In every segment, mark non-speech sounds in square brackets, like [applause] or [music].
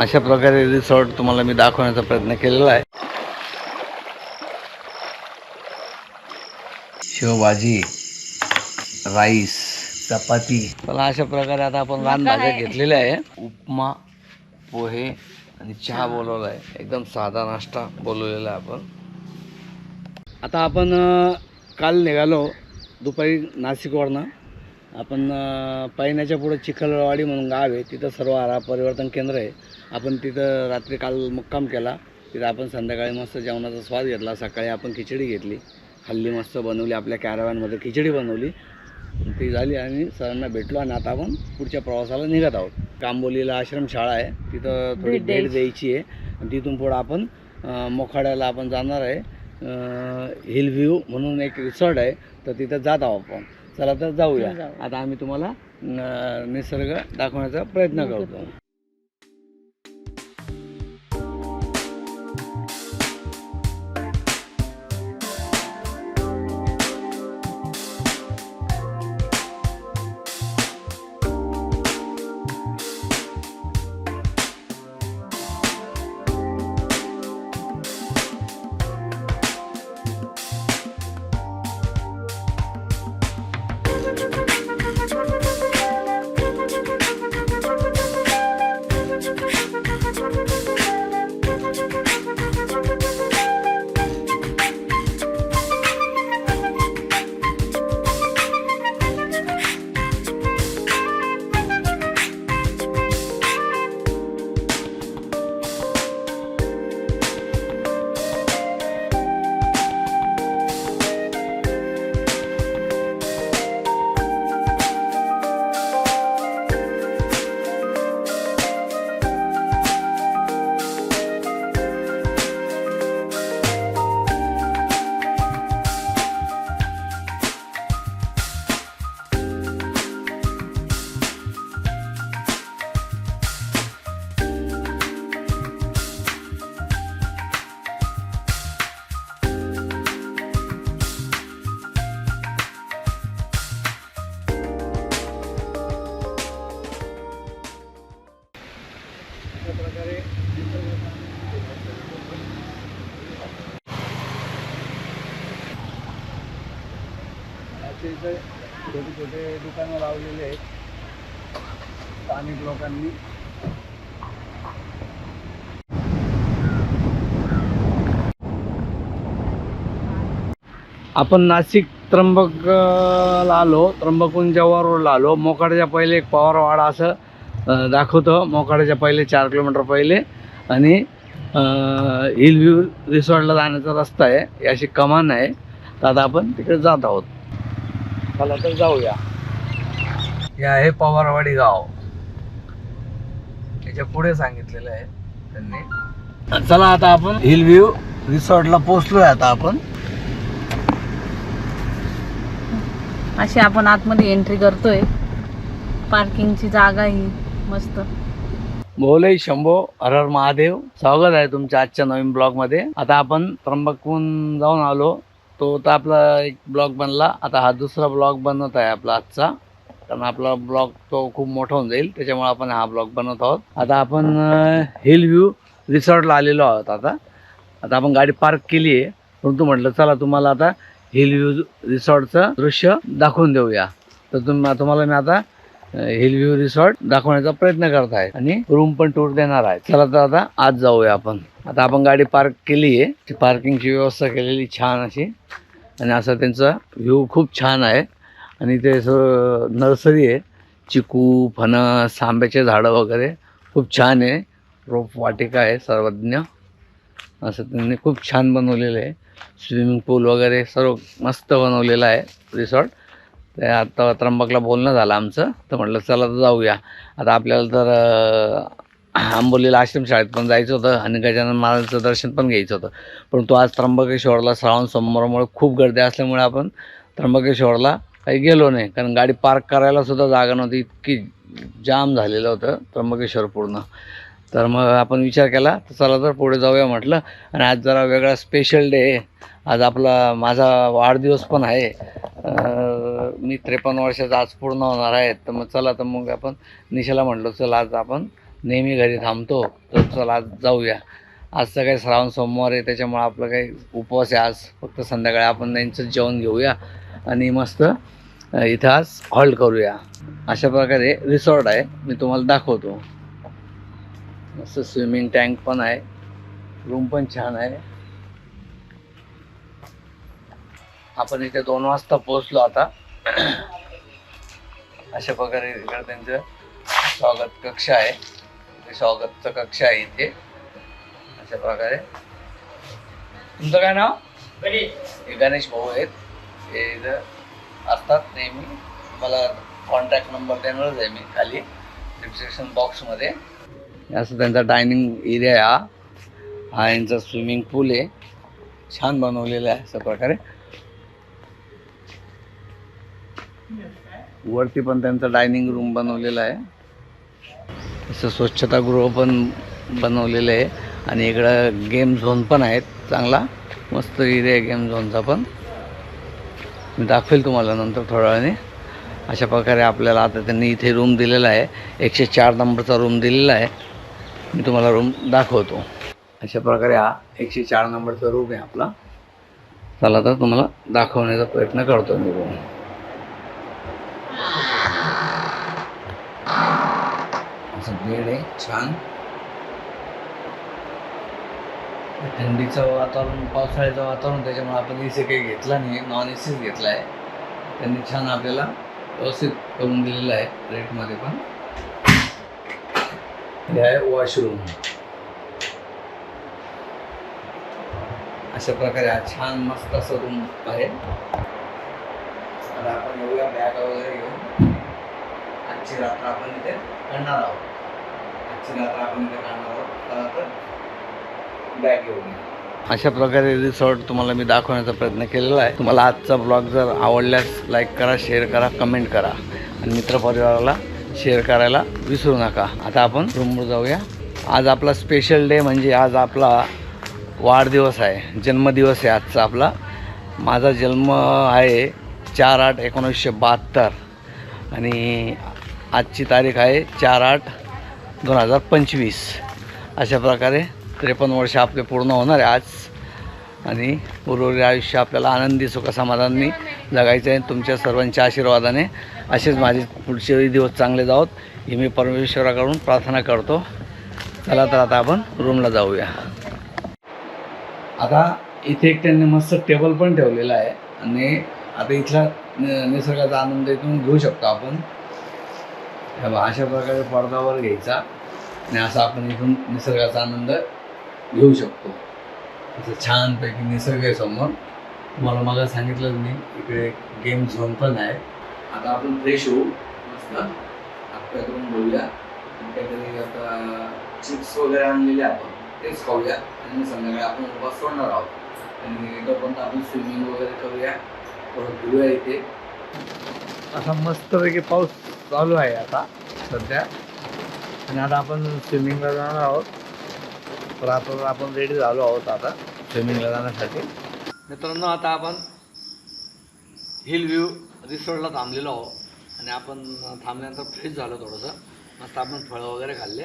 अशा प्रकारे रिसॉर्ट तुम्हाला मी दाखवण्याचा प्रयत्न केलेला आहे. शेवभाजी राईस चपाती. चला अशा प्रकारे आता आपण रानभाज्या घेतलेल्या आहे. उपमा पोहे आणि चहा बोलवला आहे. एकदम साधा नाश्ता बोलवलेला आहे आपण. आता आपण काल निघालो दुपारी नाशिकवरनं. आपण पैण्याच्या पुढे चिखलवाडी म्हणून गाव आहे तिथं सर्व आरा परिवर्तन केंद्र आहे. आपण तिथं रात्री काल मुक्काम केला तिथं आपण संध्याकाळी मस्त जेवणाचा स्वाद घेतला सकाळी आपण खिचडी घेतली हल्ली मस्त बनवली आपल्या कॅरावॅनमध्ये खिचडी बनवली. ती झाली आणि सरांना भेटलो आणि आता आपण पुढच्या प्रवासाला निघत आहोत. कांबोलीला आश्रमशाळा आहे तिथं थोडी भेट द्यायची. आहे. आणि तिथून पुढं आपण मोखाड्याला आपण जाणार आहे. हिल व्ह्यू म्हणून एक रिसॉर्ट आहे तर तिथं जात आहोत आपण. चला तर जाऊया. जाऊ. आता आम्ही तुम्हाला निसर्ग दाखवण्याचा प्रयत्न करतो. असे इथे छोटे छोटे दुकानं लावलेले आहेत. स्थानिक लोकांनी. आपण नाशिक त्र्यंबकला आलो. त्र्यंबकुंजावर रोडला आलो. मोकाड्याच्या पहिले एक पवारवाडा असं दाखवतो. मोकाड्याच्या पहिले चार किलोमीटर पहिले. आणि हिल व्ह्यू रिसॉर्टला जाण्याचा रस्ता आहे. अशी कमान आहे. तर आता आपण तिकडे जात आहोत. चला तर जाऊया. हे आहे पवारवाडी गाव. याच्यापुढे सांगितलेलं आहे त्यांनी. चला आता आपण हिल व्ह्यू रिसॉर्टला पोहोचलोय आता आपण. अशी आपण आतमध्ये एंट्री करतोय. पार्किंगची जागा ही मस्त. भोले शंभो हर हर महादेव. स्वागत आहे तुमच्या आजच्या नवीन ब्लॉगमध्ये. आता आपण त्र्यंबकहून जाऊन आलो. तो तर आपला एक ब्लॉग बनला. आता हा दुसरा ब्लॉग बनत आहे आपला आजचा. कारण आपला ब्लॉग तो खूप मोठा होऊन जाईल. त्याच्यामुळे आपण हा ब्लॉग बनवत आहोत. आता आपण हिल व्ह्यू रिसॉर्टला आलेलो आहोत आता. आता आपण गाडी पार्क केली आहे. परंतु म्हटलं चला तुम्हाला आता हिल व्ह्यू रिसॉर्टचं दृश्य दाखवून देऊया. तर तुम तुम्हाला मी आता हिल व्ह्यू रिसॉर्ट दाखवण्याचा प्रयत्न करत आहे आणि रूम पण टूर देणार आहे चला तर आता आज जाऊया आपण. आता आपण गाडी पार्क केली आहे. पार्किंगची व्यवस्था केलेली छान अशी. आणि असं त्यांचा व्ह्यू खूप छान आहे. आणि ते असं नर्सरी आहे. चिकू फणस आंब्याचे झाडं वगैरे खूप छान आहे. रोप वाटिका आहे सर्वज्ञ. असं त्यांनी खूप छान बनवलेलं आहे. स्विमिंग पूल वगैरे सर्व मस्त बनवलेलं आहे. रिसॉर्ट ते आता त्र्यंबकला बोलणं झालं आमचं. तर म्हटलं चला तर जाऊया. आता आपल्याला तर आंबोलीला आश्रमशाळेत पण जायचं होतं आणि गजानन महाराजांचं दर्शन पण घ्यायचं होतं. परंतु आज त्र्यंबकेश्वरला श्रावण सोमवारामुळे खूप गर्दी असल्यामुळे आपण त्र्यंबकेश्वरला काही गेलो नाही. कारण गाडी पार्क करायला सुद्धा जागा नव्हती इतकी जाम झालेलं होतं त्र्यंबकेश्वर पूर्ण. तर मग आपण विचार केला तर चला तर पुढे जाऊया म्हटलं. आणि आज जरा वेगळा स्पेशल डे आहे. आज आपला माझा वाढदिवस पण आहे. मी त्रेपन्न वर्षाचा आज पूर्ण होणार आहे. तर मग चला तर मग आपण निशाला म्हटलं चला आज आपण नेहमी घरी थांबतो. तर चला आज जाऊया. आज सकाळी श्रावण सोमवार आहे त्याच्यामुळे आपलं काही उपवास आहे आज. फक्त संध्याकाळी आपण त्यांचं जेवण घेऊया. आणि मस्त इथं आज हॉल्ट करूया. अशा प्रकारे रिसॉर्ट आहे. मी तुम्हाला दाखवतो. मस्त स्विमिंग टँक पण आहे. रूम पण छान आहे. आपण इथे दोन वाजता पोहोचलो आता. अशा प्रकारे इकडे त्यांचं स्वागत कक्ष आहे. इथे स्वागतचं कक्ष आहे इथे. अशा प्रकारे. तुमचं काय नाव? हे गणेश भाऊ आहेत. हे इथं असतात नेहमी. मला कॉन्टॅक्ट नंबर देणारच आहे मी खाली. डिस्क्रिप्शन बॉक्समध्ये असं त्यांचा डायनिंग एरिया आहे हा. हा यांचा स्विमिंग पूल आहे. छान बनवलेला आहे अशा प्रकारे. वरती पण त्यांचा डायनिंग रूम बनवलेला आहे. असं स्वच्छतागृह पण बनवलेलं आहे. आणि इकडं गेम झोन पण आहेत. चांगला. मस्त एरिया आहे गेम झोनचा पण. मी दाखवेल तुम्हाला नंतर थोड्या वेळाने. अशा प्रकारे आपल्याला आता त्यांनी इथे रूम दिलेला आहे. एकशे चार नंबरचा रूम दिलेला आहे. मी तुम्हाला रूम दाखवतो. अशा प्रकारे हा एकशे चार नंबरचा रूम आहे आपला. चला तर तुम्हाला दाखवण्याचा प्रयत्न करतो मी रूम असं बेड आहे छान. थंडीचं वातावरण पावसाळ्याचं वातावरण त्याच्यामुळे आपण ए सी काही घेतला नाही नॉन ए सीच घेतला आहे. त्यांनी छान आपल्याला व्यवस्थित करून दिलेलं आहे रेटमध्ये पण. हे आहे वॉशरूम अशा प्रकारे हा छान मस्त असं रूम आहे. आता आपण येऊया बॅग वगैरे घेऊन. आजची रात्र आपण इथे करणार आहोत. आजची रात्र आपण इथे करणार आहोत. तर बॅग घेऊन अशा प्रकारे रिसॉर्ट तुम्हाला मी दाखवण्याचा प्रयत्न केलेला आहे. तुम्हाला आजचा ब्लॉग जर आवडल्यास लाईक करा शेअर करा कमेंट करा. आणि मित्रपरिवाराला शेअर करायला विसरू नका. आता आपण रूमवर जाऊया. आज आपला स्पेशल डे म्हणजे आज आपला वाढदिवस आहे. जन्मदिवस आहे आजचा आपला. माझा जन्म आहे चार आठ एकोणीसशे बहात्तर. आणि आजची तारीख आहे चार आठ दोन हजार पंचवीस. अशा प्रकारे त्रेपन्न वर्ष आपले पूर्ण होणार आहे आज. आणि उर्वरित आयुष्य आपल्याला आनंदी सुखसमाधानी जगायचं आहे तुमच्या सर्वांच्या आशीर्वादाने असेच माझे पुढचे दिवस चांगले जावत. हे मी परमेश्वराकडून प्रार्थना करतो. चला तर आता आपण रूमला जाऊया. आता इथे एक त्यांनी मस्त टेबल पण ठेवलेला आहे. आणि आता इथला निसर्गाचा आनंद इथून घेऊ शकतो आपण. अशा प्रकारे पडद्यावर घ्यायचा. आणि असा आपण इथून निसर्गाचा आनंद घेऊ शकतो. असं छानपैकी निसर्ग आहे समोर. तुम्हाला मला सांगितलं मी इकडे गेम झोन पण आहे. आता आपण फ्रेश होऊ. मस्त. आपल्या करून बोलूया काहीतरी आता चिप्स वगैरे आणलेले आपण तेच खाऊया. आणि संध्याकाळी आपण उपवास सोडणार आहोत. आणि तोपर्यंत आपण स्विमिंग वगैरे करूया. थोडं फिरूया इथे. असा मस्तपैकी पाऊस चालू आहे आता सध्या. आणि आता आपण स्विमिंगला जाणार आहोत. तर आता आपण रेडी झालो आहोत आता स्विमिंगला जाण्यासाठी. मित्रांनो आता आपण हिल व्ह्यू रिसॉर्टला थांबलेलो आहो आणि आपण थांबल्यानंतर फ्रेश झालो थोडंसं. मस्त आपण फळं वगैरे खाल्ले.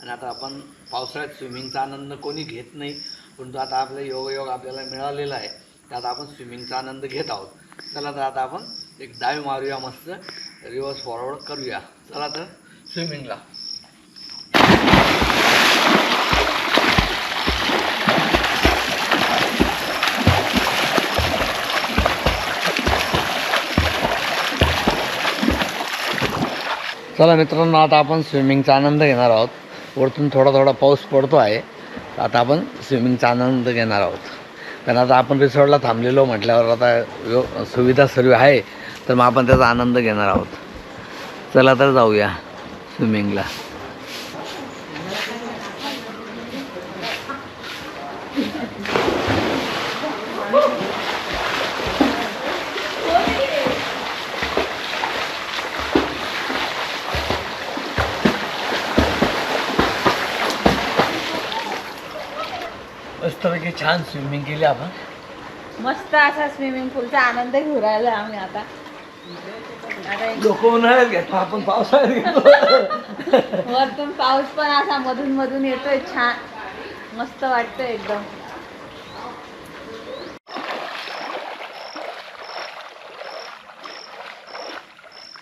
आणि आता आपण पावसाळ्यात स्विमिंगचा आनंद कोणी घेत नाही. परंतु आता आपलं योगयोग आपल्याला मिळालेला आहे. त्यात आपण स्विमिंगचा आनंद घेत आहोत. चला तर आता आपण एक डाईव्ह मारूया मस्त. रिव्हर्स फॉरवर्ड करूया. चला तर स्विमिंगला. चला मित्रांनो आता आपण स्विमिंगचा आनंद घेणार आहोत. वरतून थोडा थोडा पाऊस पडतो आहे. आता आपण स्विमिंगचा आनंद घेणार आहोत. कारण आता आपण रिसॉर्टला थांबलेलो म्हटल्यावर आता यो सुविधा सर्व आहे तर मग आपण त्याचा आनंद घेणार आहोत. चला तर जाऊया स्विमिंगला मस्तपैकी छान स्विमिंग केली आपण. मस्त असा स्विमिंग पूलचा आनंद घेऊ राहिलो आम्ही आता. आता एक लोक उन्हाळ्यात घेतो आपण पावसाळ्यात घेतो. वरतून पाऊस पण असा मधून मधून येतोय छान. मस्त वाटतंय एकदम.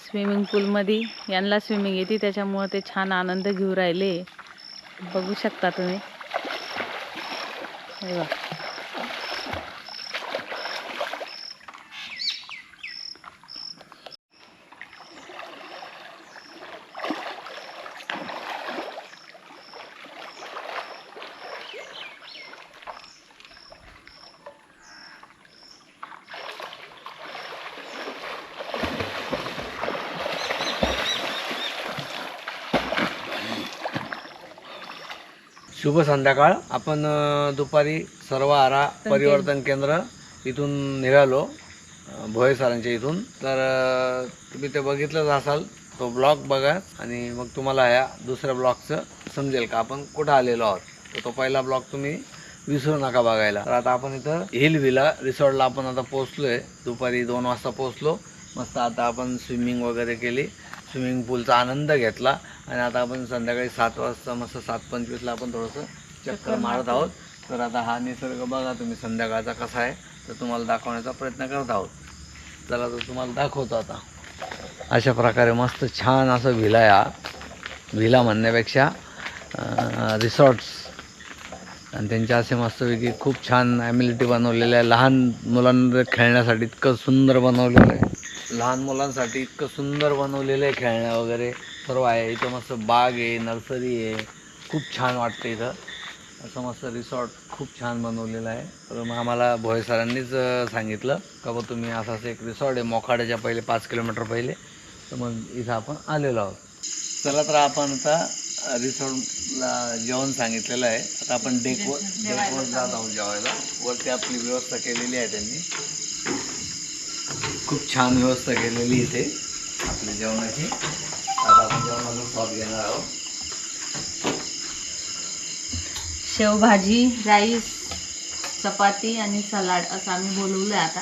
स्विमिंग पूलमध्ये यांना स्विमिंग येते त्याच्यामुळे ते छान आनंद घेऊ राहिले. बघू शकता तुम्ही. हे बघ. शुभ संध्याकाळ. आपण दुपारी सर्व आरा परिवर्तन केंद्र इथून निघालो भोये सरांच्या इथून. तर तुम्ही ते बघितलंच असाल तो ब्लॉग बघा आणि मग तुम्हाला ह्या दुसऱ्या ब्लॉगचं समजेल का? आपण कुठं आलेलो आहोत? तर तो पहिला ब्लॉग तुम्ही विसरू नका बघायला. तर आता आपण इथं हिल विला रिसॉर्टला आपण आता पोहोचलोय. दुपारी दोन वाजता पोहोचलो. मस्त आता आपण स्विमिंग वगैरे केली. स्विमिंग पूलचा आनंद घेतला. आणि आता आपण संध्याकाळी सात वाजता मस्त सात पंचवीसला आपण थोडंसं चक्कर मारत आहोत. तर आता हा निसर्ग बघा तुम्ही संध्याकाळचा कसा आहे. तर तुम्हाला दाखवण्याचा प्रयत्न करत आहोत. चला तर तुम्हाला दाखवतो आता. अशा प्रकारे मस्त छान असं व्हिला आहे हा. व्हिला म्हणण्यापेक्षा रिसॉर्ट्स आणि त्यांच्या असे मस्तपैकी खूप छान ॲम्युनिटी बनवलेल्या आहे. लहान मुलांना खेळण्यासाठी इतकं सुंदर बनवलेलं आहे. लहान मुलांसाठी इतकं सुंदर बनवलेलं आहे खेळण्या वगैरे. सर्व आहे. इथं मस्त बाग आहे नर्सरी आहे. खूप छान वाटतं इथं. असं मस्त रिसॉर्ट खूप छान बनवलेलं आहे. तर मग आम्हाला भोय सरांनीच सांगितलं का बा तुम्ही असं असं एक रिसॉर्ट आहे मोखाड्याच्या पहिले पाच किलोमीटर पहिले. तर मग इथं आपण आलेलो आहोत. चला तर आपण आता रिसॉर्टला जेवण सांगितलेलं आहे. आता आपण डेकवर डेकवर जात आहोत जेवायला. वरती आपली व्यवस्था केलेली आहे त्यांनी. खूप छान व्यवस्था केलेली इथे आपल्या जेवणाची. आता आपण स्वाद घेणार आहोत शेवभाजी राईस चपाती आणि सलाड असं आम्ही बोलवलं आहे आता.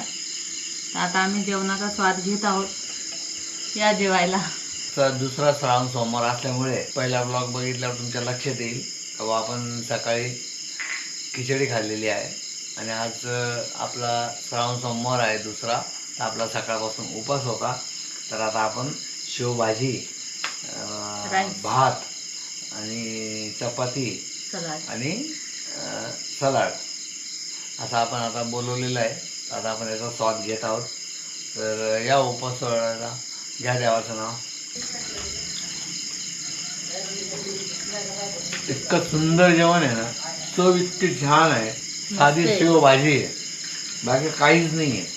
तर आता आम्ही जेवणाचा स्वाद घेत आहोत. या जेवायला. तर दुसरा श्रावण सोमवार असल्यामुळे पहिला ब्लॉग बघितल्यावर तुमच्या लक्षात येईल. तेव्हा आपण सकाळी खिचडी खाल्लेली आहे. आणि आज आपला श्रावण सोमवार आहे दुसरा. तर आपला सकाळपासून उपास होता. तर आता आपण शेवभाजी भात आणि चपाती आणि सलाड. असं आपण आता बोलवलेलं आहे. आता आपण याचा स्वाद घेत आहोत. तर या उपास सोहळ्याला घ्या देवाचं नाव. इतकं सुंदर जेवण आहे ना. चव इतकी छान आहे. साधी. शेव भाजी आहे. बाकी काहीच नाही आहे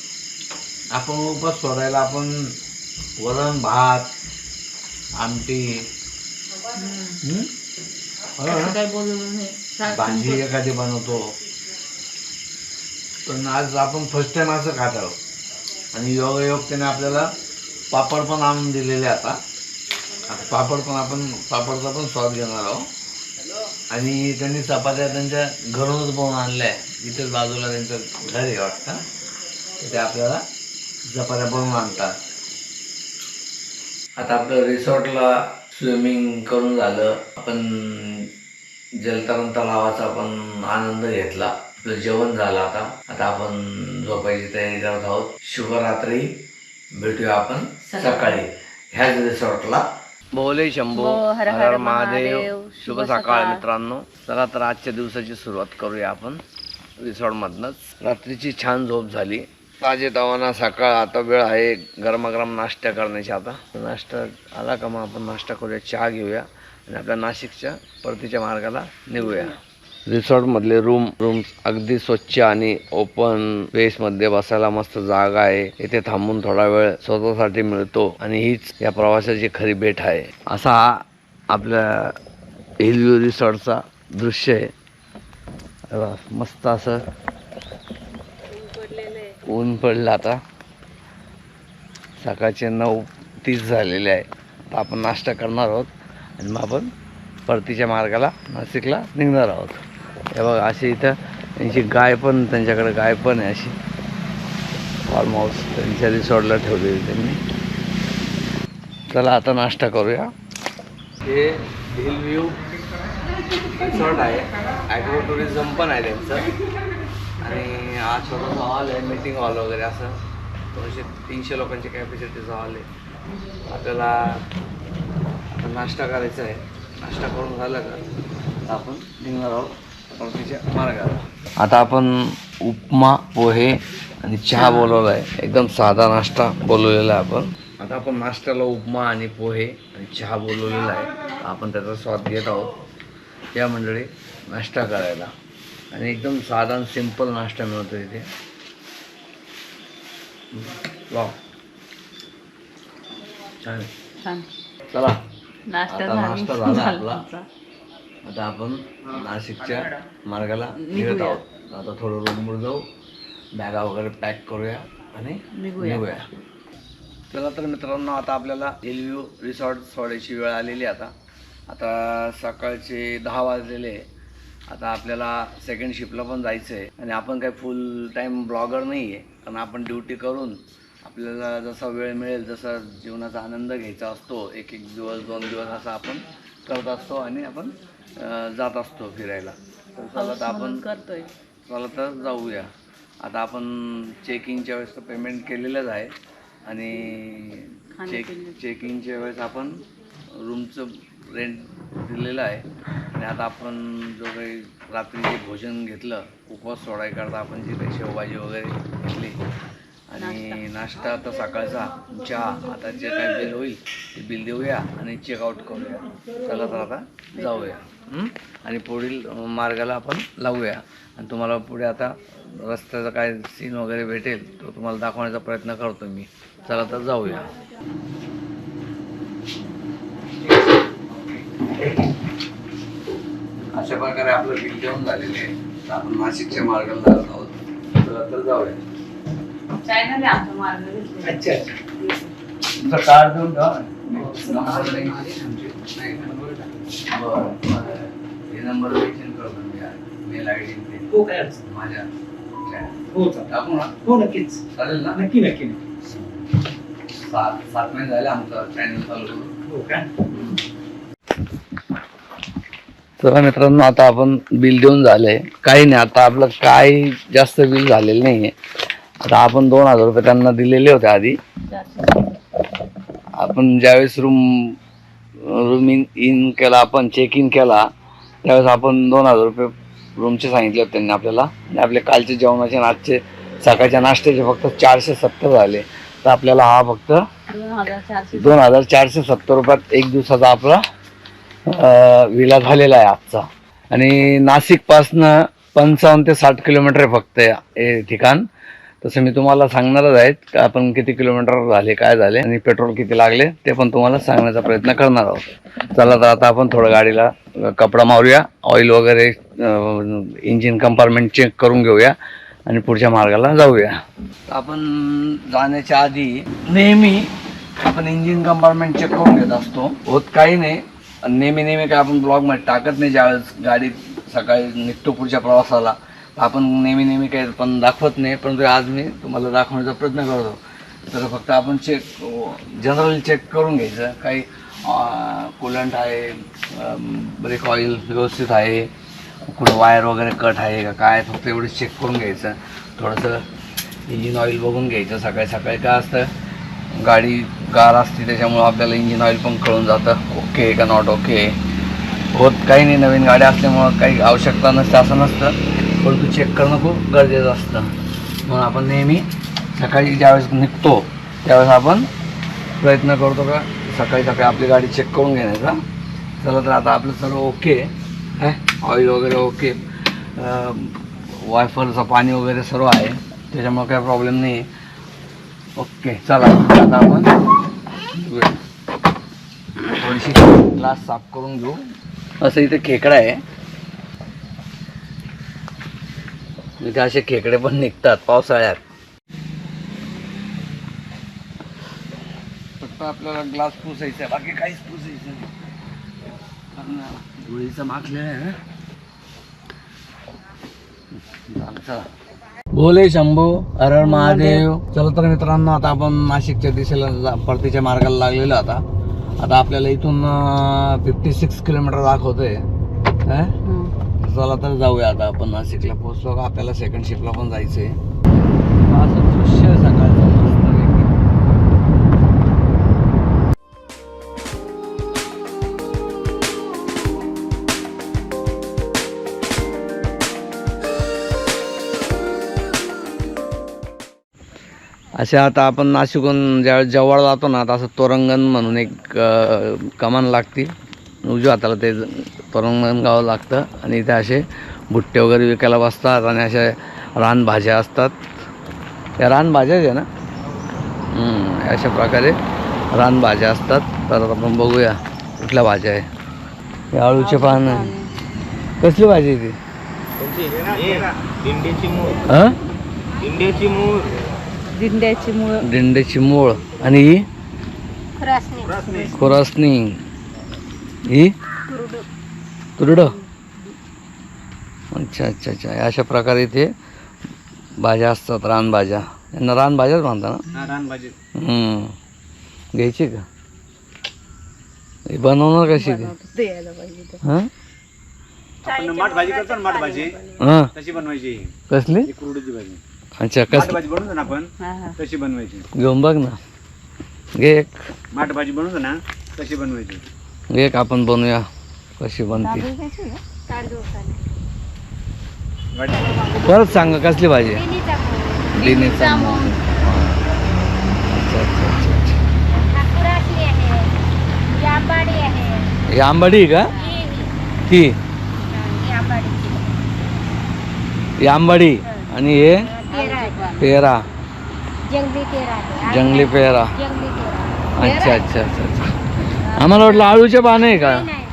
आपण उपास सोडायला आपण वरण भात आमटी हं? हो भाजी एखादी बनवतो. पण आज आपण फर्स्ट टाइम असं खात आहोत. आणि योग योग त्याने आपल्याला पापड पण आणून दिलेले आता. आता पापड पण आपण पापडचा पण स्वाद घेणार आहोत. आणि त्यांनी चपात्या त्यांच्या घरूनच बनवून आणल्या आहे इथेच बाजूला त्यांचं घर आहे वाटतं. तर ते आपल्याला चपात्या बनवून आणतात. आता आपलं रिसॉर्टला स्विमिंग करून झालं. आपण जलतरण तलावाचा आपण आनंद घेतला. आपलं जेवण झालं आता. आता आपण झोपायची तयारी करत आहोत. शुभरात्री. भेटूया आपण सकाळी. ह्याच रिसॉर्टला. भोले शंभो. हो, हर महादेव, शुभ सकाळ. मित्रांनो. चला तर आजच्या दिवसाची सुरुवात करूया आपण. रिसॉर्टमधनंच. रात्रीची छान झोप झाली. ताजे तवाना सकाळ आता वेळ आहे गरमागरम नाश्ता करण्याची आता. नाश्ता आला का मग आपण नाश्ता करूया चहा घेऊया आणि आपल्या नाशिकच्या परतीच्या मार्गाला निघूया. रिसॉर्टमधले रूम रूम्स अगदी स्वच्छ आणि ओपनमध्ये बसायला मस्त जागा आहे. इथे थांबून थोडा वेळ स्वतःसाठी मिळतो आणि हीच या प्रवासाची खरी भेट आहे. असा हा आपल्या हिलव्यू रिसॉर्टचा दृश्य आहे. मस्त असं ऊन पडलं आता. सकाळचे नऊ तीस झालेले आहे. तर आपण नाश्ता करणार आहोत. आणि मग आपण परतीच्या मार्गाला नाशिकला निघणार आहोत. हे बघा अशी इथं त्यांची गाय पण त्यांच्याकडे गाय पण आहे अशी. फार्म हाऊस त्यांच्या रिसॉर्टला ठेवलेली त्यांनी. चला आता नाश्ता करूया. हे हिल व्ह्यू रिसॉर्ट आहे. ॲग्रो टुरिझम पण आहे त्यांचं. हा छोटासा हॉल आहे मीटिंग हॉल वगैरे असं. दोनशे तीनशे लोकांची कॅपॅसिटीचा हॉल आहे. आपल्याला नाश्ता करायचा आहे. नाश्ता करून झालं का? आपण निघणार आहोत परतीच्या मार्गाला. आता आपण उपमा पोहे आणि चहा बोलवला आहे एकदम साधा नाश्ता बोलवलेला आहे आपण. आता आपण नाश्त्याला उपमा आणि पोहे आणि चहा बोलवलेला आहे. आपण त्याचा स्वाद घेत आहोत. या मंडळी नाश्ता करायला. आणि एकदम साधा आणि सिंपल नाश्ता मिळतो इथे. वा छान. चला. नाश्ता आता नाश्ता झाला आपला. आता आपण नाशिकच्या मार्गाला. निघत आहोत. आता थोडं रूमवर जाऊ. बॅगा वगैरे पॅक करूया आणि निघूया. चला तर मित्रांनो आता आपल्याला एलव्ह्यू रिसॉर्ट सोडायची वेळ आलेली आहे आता. आता सकाळचे दहा वाजलेले आहे. आता आपल्याला सेकंड शिफ्टला पण जायचं आहे आणि आपण काही फुल टाईम ब्लॉगर नाही आहे कारण आपण ड्युटी करून आपल्याला जसा वेळ मिळेल जसा जीवनाचा आनंद घ्यायचा असतो एक एक दिवस दोन दिवस असा आपण करत असतो आणि आपण जात असतो फिरायला. तर चला तर आपण करतोय. चला तर जाऊया. आता आपण चेकिंगच्या वेळेस तर पेमेंट केलेलंच आहे. आणि चेक. चेकिंगच्या वेळेस आपण रूमचं रेंट दिलेलं आहे. आणि आता आपण जो काही रात्री जे भोजन घेतलं उपवास सोडायकरता आपण जी काही शेवभाजी वगैरे घेतली आणि नाश्ता. आता सकाळचा चहा आता जे काही बिल होईल ते बिल देऊया आणि चेकआउट करूया. चला तर आता जाऊया? आणि पुढील मार्गाला आपण लावूया. आणि तुम्हाला पुढे आता रस्त्याचा काय सीन वगैरे भेटेल तो तुम्हाला दाखवण्याचा प्रयत्न करतो मी. चला तर जाऊया. अशा प्रकारे आपलं बिल जेवण झालेलं आहे. आपण नाशिकच्या मार्गाला लागत आहोत. चला तर जाऊया. चायना आमचा मार्ग घेतलेला. अच्छा अच्छा. तुमचं कार्ड देऊन ठेवा बरं. हे नंबर मेन्शन करतो मी मेल आय डी हो काय अडचण नाही. माझ्या. हो चालेल. टाकू ना? हो नक्कीच. चालेल ना? नक्की नक्की नक्की. सात सात महिने झाले आमचा चॅनल चालू करून. हो काय चला मित्रांनो आता आपण बिल देऊन झालंय. काही नाही आता आपलं काही जास्त बिल झालेलं नाही आहे आता आपण दोन हजार रुपये त्यांना दिलेले होते आधी. आपण ज्यावेळेस रूम रूम इन इन केला आपण चेक इन केला त्यावेळेस आपण दोन हजार रुपये रूमचे सांगितले होते त्यांनी आपल्याला. आणि आपले कालचे जेवणाचे आजचे सकाळच्या नाश्त्याचे फक्त चारशे सत्तर झाले. तर आपल्याला हा फक्त दोन हजार चारशे सत्तर रुपयात एक दिवसाचा आपला विला झालेला आहे आजचा. आणि नाशिकपासनं पंचावन्न ते साठ किलोमीटर आहे फक्त हे ठिकाण. तसं मी तुम्हाला सांगणारच आहेत का आपण किती किलोमीटर झाले काय झाले आणि पेट्रोल किती लागले ते पण तुम्हाला सांगण्याचा प्रयत्न करणार आहोत. चला तर आता आपण थोडं गाडीला कपडा मारूया ऑइल वगैरे इंजिन कंपार्टमेंट चेक करून घेऊया आणि पुढच्या मार्गाला जाऊया. आपण जाण्याच्या आधी नेहमी आपण इंजिन कंपार्टमेंट चेक करून घेत असतो. होत काही नाही. आणि नेहमी नेहमी काय आपण ब्लॉगमध्ये टाकत नाही ज्यावेळेस गाडी सकाळी निघतो पुढच्या प्रवासाला आपण नेहमी नेहमी काही पण दाखवत नाही. परंतु आज मी तुम्हाला दाखवण्याचा प्रयत्न करतो. तर फक्त आपण चेक जनरल चेक करून घ्यायचं. काही कुलंट आहे ब्रेक ऑइल व्यवस्थित आहे कुठं वायर वगैरे कट आहे का काय फक्त एवढं चेक करून घ्यायचं. थोडंसं इंजिन ऑइल बघून घ्यायचं. सकाळी सकाळी काय असतं? गाडी कार असते त्याच्यामुळं आपल्याला इंजिन ऑइल पण कळून जातं. ओके का नॉट ओके होत काही नाही नवीन गाड्या असल्यामुळं काही आवश्यकता नसते असं नसतं. परंतु चेक करणं खूप गरजेचं असतं. म्हणून आपण नेहमी सकाळी ज्यावेळेस निघतो त्यावेळेस आपण प्रयत्न करतो का सकाळी सकाळी आपली गाडी चेक करून घेण्याचा. चला तर आता आपलं सर्व ओके आहे ऑइल वगैरे ओके वायफरचं पाणी वगैरे सर्व आहे. त्याच्यामुळे काही प्रॉब्लेम नाही आहे ओके चला आता आपण थोडीशी ग्लास साफ करून घेऊ. असं इथे खेकडा आहे. इथे असे खेकडे पण निघतात पावसाळ्यात. फक्त आपल्याला ग्लास पुसायचा आहे बाकी काहीच पुसायचं नाही. कारण धुळीचं माखलेलं आहे ना चला. बोले शंभू हर महादेव. चला तर मित्रांनो आता आपण नाशिकच्या दिशेला परतीच्या मार्गाला लागलेलो आता. आता आपल्याला इथून फिफ्टी सिक्स किलोमीटर दाखवतोय हं? चला तर जाऊया आता आपण नाशिकला पोहोचलो. का आपल्याला सेकंड शिफ्टला पण जायचंय. असे आता आपण नाशिकहून ज्या जवळ जातो ना आता असं तोरंगण म्हणून एक कमान लागती उजव्या हाताला ते तोरंगण गाव लागतं आणि इथे असे भुट्टे वगैरे विकायला बसतात आणि अशा रानभाज्या असतात. त्या रानभाज्याच आहे ना? हम्म, अशा प्रकारे रानभाज्या असतात. तर आपण बघूया कुठल्या भाज्या आहे. हे आळूचे पान. कसली भाजी आहे ती? मूळ. दिंडीची मूळ. दिंड्याची मुळ. आणि ही? खोरासनी. ही? तुरड. अच्छा अच्छा अच्छा. अशा प्रकारे इथे भाज्या असतात रानभाज्या. यांना रानभाज्याच म्हणतात ना? रानभाजी. हम्म. घ्यायची का? हे बनवणार कशी ती द्यायला पाहिजे हां? आपण माठ भाजी करतो ना माठ भाजी? हां. तशी बनवायची. कसली? कुरडूची भाजी. अच्छा कसली भाजी बनवतो ना आपण हा हा. तशी बनवायची. घेऊन बघ ना. घे एक. माठ भाजी बनवतो ना तशी बनवायची. घे एक आपण बनवूया कशी बनते. परत सांगा कसली भाजी? आहे लिनीचा मूग. अच्छा अच्छा अच्छा अच्छा. ही आंबाडी आहे का? ही ही. आंबाडी. आणि हे पेरा जंगली तेरा आहे. जंगली पेरा जंगली तेरा अच्छा अच्छा अच्छा अच्छा. आम्हाला वाटलं आळूचे पानं आहे का? नाही, नाही.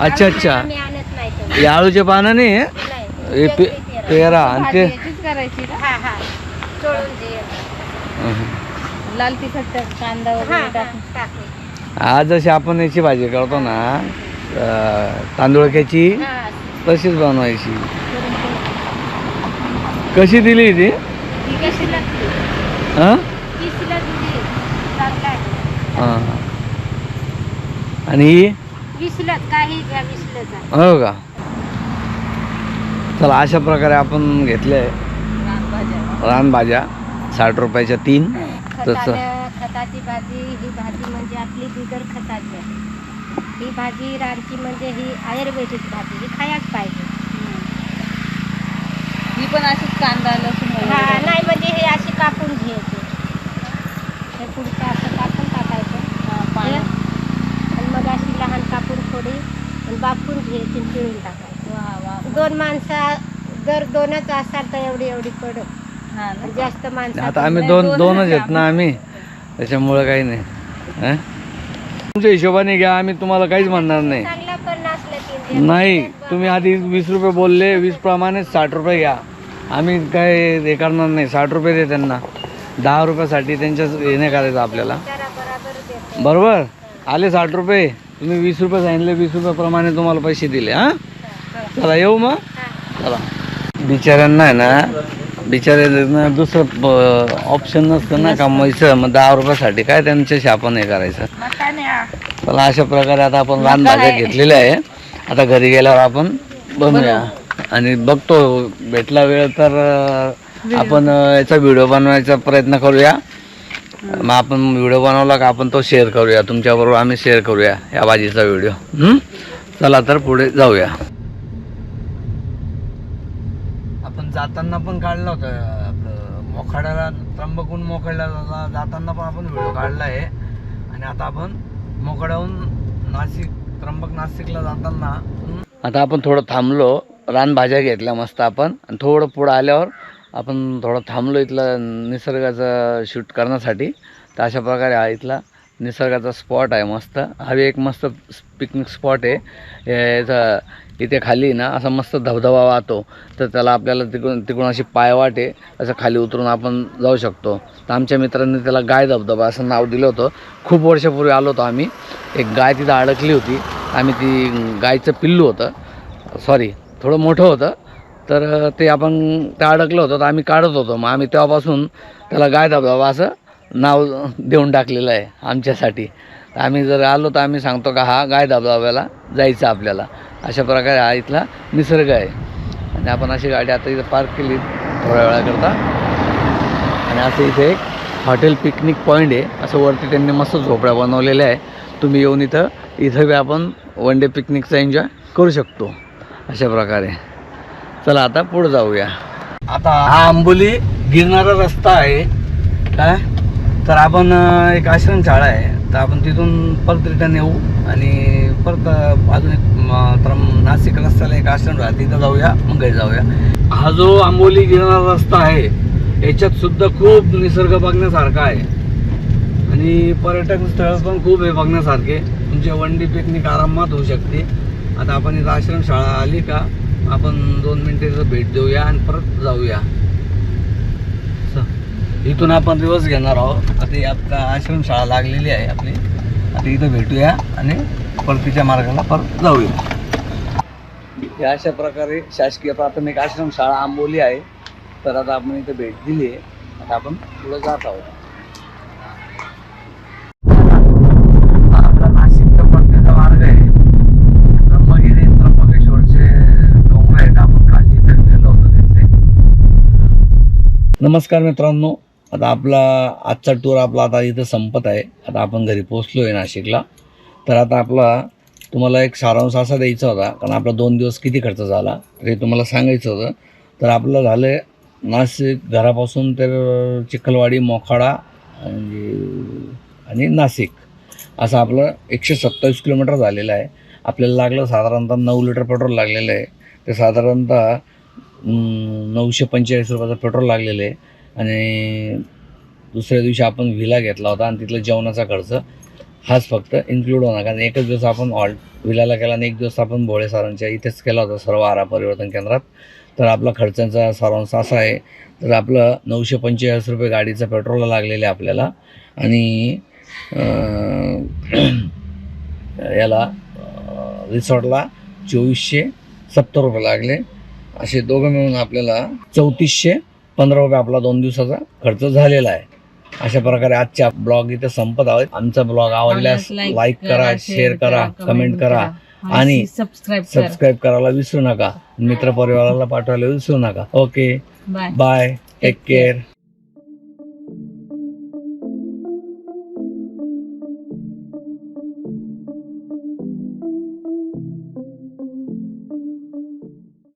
अच्छा अच्छा. आम्ही आणत नाही तो. हे आळूचे पानं नाही आहे? नाही. हे जंगली. पेरा. आणि ते करायची ना? हा हा. चोळून दे. हं. लाल तिखट कांदा हा वगैरे हा टाकून. टाकू. आज जशी आपण याची भाजी करतो ना अं, तांदूळक्याची हा. तशीच बनवायची. कशी दिली ती? हां. हां. आणि? ही का? चला अशा प्रकारे आपण घेतले रानभाज्या साठ रुपयाच्या तीन. तसं. खताची भाजी ही भाजी म्हणजे आपली बिगर खताची. आहे ही भाजी रानची म्हणजे ही आयुर्वेदिक भाजी ही खायच पाहिजे. ही पण अशी कांदा लसूण हा वगैरे. नाही म्हणजे हे अशी कापून घ्यायचे. हे पुढचं असं कापून टाकायचं. हा, पानं. आणि मग अशी लहान कापून थोडी आणि बापून घ्यायची आणि पिळून टाकायची. वा, वा. दोन माणसा जर दोनच असाल तर एवढी एवढी हा ना. जास्त माणसं आता आम्ही दोन दोनच दोनच आहे आहेत ना आम्ही. त्याच्यामुळं काही नाही. हं? तुमच्या हिशोबाने घ्या आम्ही तुम्हाला काहीच म्हणणार नाही. चांगला पण नसलं की नाही. तुम्ही आधी वीस रुपये बोलले वीस प्रमाणे साठ रुपये घ्या. आम्ही काय हे करणार नाही. साठ रुपये दे त्यांना. दहा रुपयासाठी त्यांच्या हे नाही करायचं आपल्याला. बरोबर? आले साठ रुपये. तुम्ही वीस रुपये सांगितले. वीस रुपयाप्रमाणे तुम्हाला पैसे दिले हां? चला येऊ मग. चला. बिचाऱ्यांना आहे ना बिचाऱ्यांना दुसरं ऑप्शन नसतं ना कमवायचं मग दहा रुपयासाठी काय त्यांच्याशी आपण हे करायचं? चला अशा प्रकारे आता आपण लहान भाज्या घेतलेल्या आहे. आता घरी गेल्यावर आपण बनवूया. आणि बघतो भेटला वेळ तर आपण याचा व्हिडिओ बनवायचा प्रयत्न करूया. मग आपण व्हिडिओ बनवला का आपण तो शेअर करूया. तुमच्याबरोबर आम्ही शेअर करूया या भाजीचा व्हिडिओ? चला तर पुढे जाऊया. आपण जाताना पण काढला होता आपलं मोखाड्याला त्र्यंबकून मोखाड्याला जाताना पण आपण व्हिडिओ काढला आहे. आणि आता आपण मोखाड्याहून नाशिक त्र्यंबक नाशिकला जाताना? आता आपण थोडं थांबलो. रानभाज्या घेतल्या मस्त आपण. आणि थोडं पुढं आल्यावर आपण थोडं थांबलो इथलं निसर्गाचं शूट करण्यासाठी. तर अशा प्रकारे हा इथला निसर्गाचा स्पॉट आहे मस्त. हा एक मस्त पिकनिक स्पॉट आहे. हे याचा इथे खाली ना असा मस्त धबधबा वाहतो. तर त्याला आपल्याला तिकडून तिकडून अशी पायवाट आहे. असं खाली उतरून आपण जाऊ शकतो. तर आमच्या मित्रांनी त्याला गाय धबधबा असं नाव दिलं होतं. खूप वर्षापूर्वी आलो होतो आम्ही. एक गाय तिथं अडकली होती. आम्ही ती गायचं पिल्लू होतं. सॉरी थोडं मोठं होतं. तर ते आपण ते अडकलं होतं तर आम्ही काढत होतो. मग आम्ही तेव्हापासून त्याला गाय धबधबा असं नाव देऊन टाकलेलं आहे आमच्यासाठी. तर आम्ही जर आलो तर आम्ही सांगतो का हा गाय धबधब्याला जायचं आपल्याला. अशा प्रकारे हा इथला निसर्ग आहे. आणि आपण अशी गाडी आता इथं पार्क केली थोड्या वेळाकरता. आणि असं इथे एक हॉटेल पिकनिक पॉईंट आहे. असं वरती त्यांनी मस्त झोपड्या बनवलेल्या आहे. तुम्ही येऊन इथं इथं बी आपण वन डे पिकनिकचा एन्जॉय करू शकतो. अशा प्रकारे. चला आता पुढे जाऊया. आता हा आंबोली गिरणारा रस्ता आहे. काय? तर आपण एक आश्रमशाळा आहे. तर आपण तिथून परत रिटर्न येऊ आणि परत अजून एक तर नाशिक रस्त्याला एक आश्रम राहते. तिथं जाऊया मग घरी जाऊया. हा जो आंबोली गिरणारा रस्ता आहे याच्यात सुद्धा खूप निसर्ग बघण्यासारखा आहे. आणि पर्यटक स्थळ पण खूप आहे बघण्यासारखे. तुमच्या वन डे पिकनिक आरामात होऊ शकते. आता आपण इथं आश्रमशाळा आली का आपण दोन मिनटं इथं भेट देऊया आणि परत जाऊया. इथून आपण दिवस घेणार आहोत. आता ही आपला आश्रमशाळा लागलेली आहे आपली. आता इथं भेटूया आणि परतीच्या मार्गाला परत जाऊया. हे अशा प्रकारे शासकीय प्राथमिक आश्रमशाळा आंबोली आहे. तर आता आपण इथं भेट दिली आहे. आता आपण पुढे जात आहोत हा आपला नाशिकचा परतीचा मार्ग आहे ब्रह्मगिरी त्र्यंबकेश्वरचे डोंगर आहेत आपण खाली इथे गेलो होतो तिथे नमस्कार मित्रांनो. आता आपला आजचा टूर आपला आता इथं संपत आहे. आता आपण घरी पोचलो आहे नाशिकला. तर आता आपला तुम्हाला एक सारांश असा द्यायचा होता कारण आपला दोन दिवस किती खर्च झाला तर हे तुम्हाला सांगायचं होतं. तर आपलं झालं आहे नाशिक घरापासून तर चिखलवाडी मोखाडा आणि आणि नाशिक. असं आपलं एकशे सत्तावीस किलोमीटर झालेलं आहे. आपल्याला लागलं साधारणतः नऊ लिटर पेट्रोल लागलेलं आहे. ते साधारणतः नऊशे पंचेचाळीस रुपयाचं पेट्रोल लागलेलं आहे. आणि दुसऱ्या दिवशी आपण व्हिला घेतला होता आणि तिथलं जेवणाचा खर्च हाच फक्त इन्क्लूड होणार. कारण एकच दिवस आपण ऑल विलाला केला आणि एक दिवस आपण भोळे सरांच्या इथेच केला होता सर्व आरा परिवर्तन केंद्रात. तर आपला खर्चांचा सारांश असा आहे. तर आपलं नऊशे पंचेचाळीस रुपये गाडीचं पेट्रोल लागलेलं आहे आपल्याला. आणि [clears throat] याला रिसॉर्टला चोवीसशे सत्तर रुपये लागले. असे दोघं मिळून आपल्याला चौतीसशे पंधरा रुपये आपला दोन दिवसाचा खर्च झालेला आहे. अशा प्रकारे आजच्या ब्लॉग इथे संपत आहोत. आमचा ब्लॉग आवडल्यास लाईक करा शेअर करा कमेंट करा आणि सबस्क्राईब करा. सबस्क्राईब करायला विसरू नका. मित्र परिवाराला पाठवायला विसरू नका. Okay bye bye take care